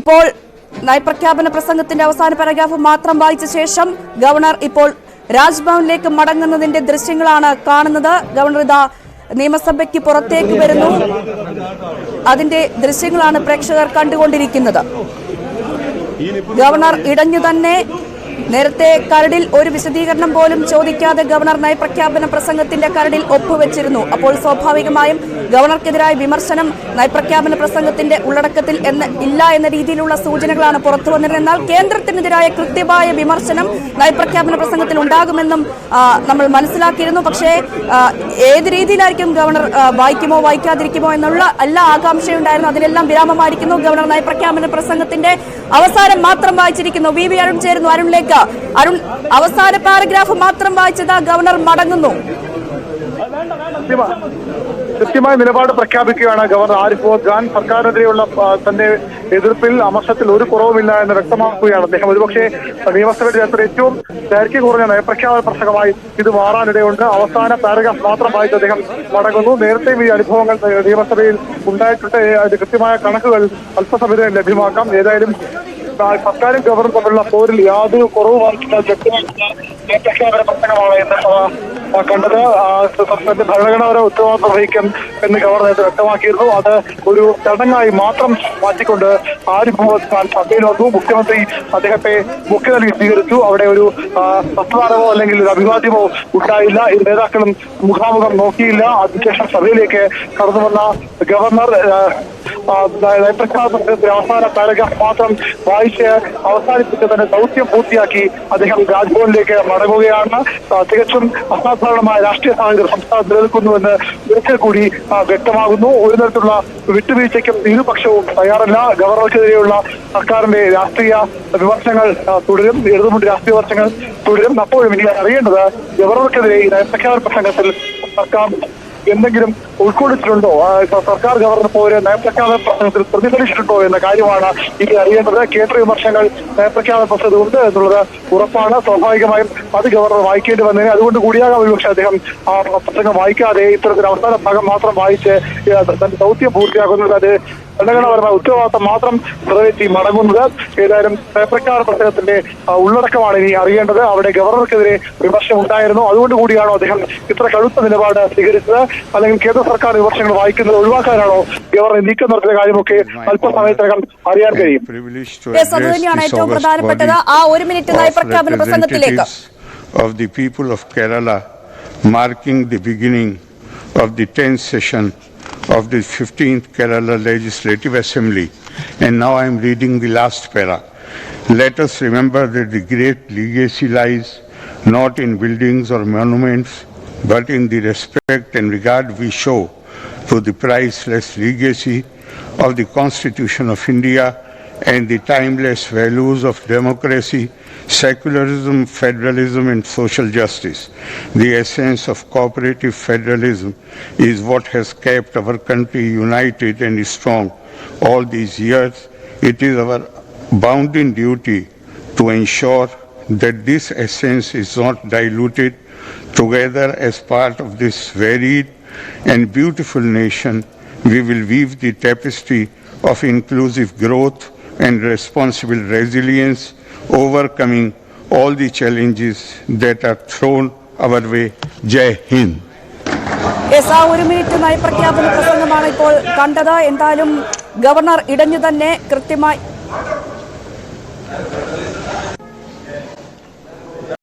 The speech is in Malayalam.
ഇപ്പോൾ നയപ്രഖ്യാപന പ്രസംഗത്തിന്റെ അവസാന പാരഗ്രാഫ് മാത്രം വായിച്ച ശേഷം ഗവർണർ ഇപ്പോൾ രാജ്ഭവനിലേക്ക് മടങ്ങുന്നതിന്റെ ദൃശ്യങ്ങളാണ് കാണുന്നത്. ഗവർണർ ഇതാ നിയമസഭയ്ക്ക് പുറത്തേക്ക് വരുന്നു. അതിന്റെ ദൃശ്യങ്ങളാണ് പ്രേക്ഷകർ കണ്ടുകൊണ്ടിരിക്കുന്നത്. ഗവർണർ ഇടഞ്ഞു തന്നെ നേരത്തെ കരടിൽ ഒരു വിശദീകരണം പോലും ചോദിക്കാതെ ഗവർണർ നയപ്രഖ്യാപന പ്രസംഗത്തിന്റെ കരടിൽ ഒപ്പുവെച്ചിരുന്നു. അപ്പോൾ സ്വാഭാവികമായും ഗവർണർക്കെതിരായ വിമർശനം നയപ്രഖ്യാപന പ്രസംഗത്തിന്റെ ഉള്ളടക്കത്തിൽ എന്ന് ഇല്ല എന്ന രീതിയിലുള്ള സൂചനകളാണ് പുറത്തു വന്നിരുന്നത്. കേന്ദ്രത്തിനെതിരായ കൃത്യമായ വിമർശനം നയപ്രഖ്യാപന പ്രസംഗത്തിൽ ഉണ്ടാകുമെന്നും നമ്മൾ മനസ്സിലാക്കിയിരുന്നു. പക്ഷേ ഏത് രീതിയിലായിരിക്കും ഗവർണർ വായിക്കുമോ വായിക്കാതിരിക്കുമോ എന്നുള്ള എല്ലാ ആകാംക്ഷയുണ്ടായിരുന്നു. അതിനെല്ലാം വിരാമമായിരിക്കുന്നു ഗവർണർ നയപ്രഖ്യാപന പ്രസംഗത്തിന്റെ അവസാനം മാത്രം വായിച്ചിരിക്കുന്നു. വി വി അരുൺ ചേരുന്നു. അരുണിലേക്ക് അരുൺ അവസാന പാരഗ്രാഫ് മാത്രം വായിച്ചത് ഗവർണർ മടങ്ങുന്നു. കൃത്യമാ- കൃത്യമായ നിലപാട് പ്രഖ്യാപിക്കുകയാണ് ഗവർണർ ആരിഫ് ഖാൻ. സർക്കാരിനെതിരെയുള്ള തന്റെ എതിർപ്പിൽ അമർഷത്തിൽ ഒരു കുറവുമില്ല എന്ന് വ്യക്തമാക്കുകയാണ് അദ്ദേഹം. ഒരുപക്ഷെ നിയമസഭയുടെ ചരിത്രം ഏറ്റവും ദൈർഘ്യം കുറഞ്ഞ നയപ്രഖ്യാപന പ്രസംഗമായി ഇത് മാറാനിടയുണ്ട്. അവസാന പാരഗ്രാഫ് മാത്രം വായിച്ച് അദ്ദേഹം മടങ്ങുന്നു. നേരത്തെയും ഈ അനുഭവങ്ങൾ നിയമസഭയിൽ ഉണ്ടായിട്ടുണ്ട്. കൃത്യമായ കണക്കുകൾ അല്പസമിതം ലഭ്യമാക്കാം. ഏതായാലും സർക്കാരും ഗവർണറും തമ്മിലുള്ള പോരിൽ യാതൊരു കുറവ് വന്നിട്ടില്ല നയപ്രഖ്യാപന പ്രസംഗമാണ് എന്ന് കണ്ടത്. സംസ്ഥാനത്തെ ഭരണഘടനാപര ഉത്തരവാദിത്വം വഹിക്കും എന്ന് ഗവർണർ വ്യക്തമാക്കിയിരുന്നു. അത് ഒരു ചടങ്ങായി മാത്രം മാറ്റിക്കൊണ്ട് ആരിഫ് മുഹമ്മദ് ഖാൻ സഭയിൽ വന്നു. മുഖ്യമന്ത്രി അദ്ദേഹത്തെ മുഖ്യ നൽകി സ്വീകരിച്ചു. അവിടെ ഒരു സത്വാദമോ അല്ലെങ്കിൽ ഒരു അഭിവാദ്യമോ ഉണ്ടായില്ല. ഈ നേതാക്കളും മുഖാമുഖം നോക്കിയില്ല. അതിനുശേഷം സഭയിലേക്ക് കടന്നു വന്ന ഗവർണർ നയപ്രഖ്യാപനത്തിന്റെ അവസാന പാരഗ്രാഫ് മാത്രം വായിച്ച് അവസാനിപ്പിച്ച് തന്നെ ദൗത്യം പൂർത്തിയാക്കി അദ്ദേഹം രാജ്ഭവനിലേക്ക് മടങ്ങുകയാണ്. തികച്ചും അസാധാരണമായ രാഷ്ട്രീയ സാഹചര്യം സംസ്ഥാനത്ത് നിലനിൽക്കുന്നുവെന്ന് ഒരിക്കൽ കൂടി വ്യക്തമാകുന്നു. ഒരു തരത്തിലുള്ള വിട്ടുവീഴ്ചയ്ക്കും ഇരുപക്ഷവും തയ്യാറല്ല. ഗവർണർക്കെതിരെയുള്ള സർക്കാരിന്റെ രാഷ്ട്രീയ വിമർശനങ്ങൾ തുടരും. ഇടതുമുണ്ട് രാഷ്ട്രീയ വിമർശനങ്ങൾ തുടരും. അപ്പോഴും ഇനി അറിയേണ്ടത് ഗവർണർക്കെതിരെ ഈ നയപ്രഖ്യാപന പ്രസംഗത്തിൽ സർക്കാർ എന്തെങ്കിലും ഉൾക്കൊള്ളിച്ചിട്ടുണ്ടോ? സർക്കാർ ഗവർണർ പോലെ നയപ്രഖ്യാപന പ്രസംഗത്തിൽ പ്രതിഫലിച്ചിട്ടുണ്ടോ എന്ന കാര്യമാണ് ഇനി അറിയേണ്ടത്. കേന്ദ്ര വിമർശനങ്ങൾ നയപ്രഖ്യാപന പ്രസംഗത്തിൽ ഉണ്ട് എന്നുള്ളത് ഉറപ്പാണ്. സ്വാഭാവികമായും അത് ഗവർണർ വായിക്കേണ്ടി വന്നതിന് അതുകൊണ്ട് കൂടിയാകാം ഒരുപക്ഷെ അദ്ദേഹം ആ പ്രസംഗം വായിക്കാതെ ഇത്തരത്തിൽ അവസാന ഭാഗം മാത്രം വായിച്ച് തന്റെ ദൗത്യം പൂർത്തിയാക്കുന്നത് അത് ഭരണഘടനാപരമായ ഉത്തരവാദിത്തം മാത്രം നിറവേറ്റി മടങ്ങുന്നത് ഏതായാലും നയപ്രഖ്യാപന പ്രസംഗത്തിന്റെ ഉള്ളടക്കമാണ് ഇനി അറിയേണ്ടത്. അവിടെ ഗവർണർക്കെതിരെ വിമർശനം ഉണ്ടായിരുന്നു. അതുകൊണ്ട് കൂടിയാണോ അദ്ദേഹം ഇത്ര കടുത്ത നിലപാട് സ്വീകരിച്ചത്? അല്ലെങ്കിൽ കേന്ദ്ര സർക്കാർ വിമർശനങ്ങൾ വായിക്കുന്നത് ഒഴിവാക്കാനാണോ ഗവർണർ നീക്കം നടത്തിയ കാര്യമൊക്കെ അല്പസമയത്തിനകം അറിയാൻ കഴിയും privileged to Yes, അത് address തന്നെയാണ് this ഏറ്റവും august പ്രധാനപ്പെട്ടത്. body ആ ഒരു മിനിറ്റ് of നയപ്രഖ്യാപന പ്രസംഗത്തിലേക്ക്. representatives of the people of Kerala, marking the beginning of the 10th session of the 15th Kerala Legislative Assembly. And now I am reading the last para. Let us remember that the great legacy lies not in buildings or monuments, but in the respect and regard we show to the priceless legacy of the Constitution of India and the timeless values of democracy, secularism, federalism, and social justice. The essence of cooperative federalism is what has kept our country united and strong all these years. It is our bounden duty to ensure that this essence is not diluted. Together, as part of this varied and beautiful nation, we will weave the tapestry of inclusive growth and responsible resilience, overcoming all the challenges that are thrown our way. Jai Hind. ആ ഒരു മിനിറ്റ് നയപ്രഖ്യാപന പ്രസംഗമാണ് ഇപ്പോൾ കണ്ടത് എന്തായാലും ഗവർണർ ഇടഞ്ഞു തന്നെ കൃത്യമായി